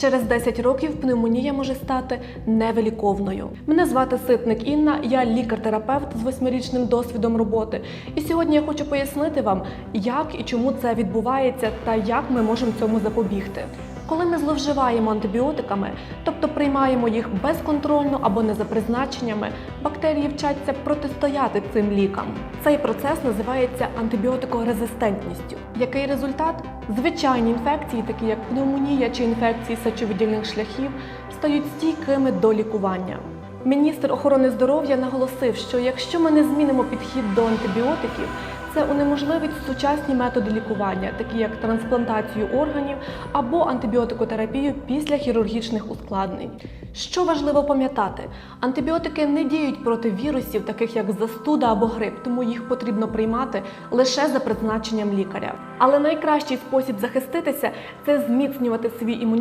Через 10 років пневмонія може стати невиліковною. Мене звати Ситник Інна, я лікар-терапевт з восьмирічним досвідом роботи. І сьогодні я хочу пояснити вам, як і чому це відбувається та як ми можемо цьому запобігти. Коли ми зловживаємо антибіотиками, тобто приймаємо їх безконтрольно або не за призначеннями, бактерії вчаться протистояти цим лікам. Цей процес називається антибіотикорезистентністю. Який результат? Звичайні інфекції, такі як пневмонія чи інфекції сечовидільних шляхів, стають стійкими до лікування. Міністр охорони здоров'я наголосив, що якщо ми не змінимо підхід до антибіотиків, це унеможливить сучасні методи лікування, такі як трансплантацію органів або антибіотикотерапію після хірургічних ускладнень. Що важливо пам'ятати, антибіотики не діють проти вірусів, таких як застуда або грип, тому їх потрібно приймати лише за призначенням лікаря. Але найкращий спосіб захиститися це зміцнювати свій імунітет.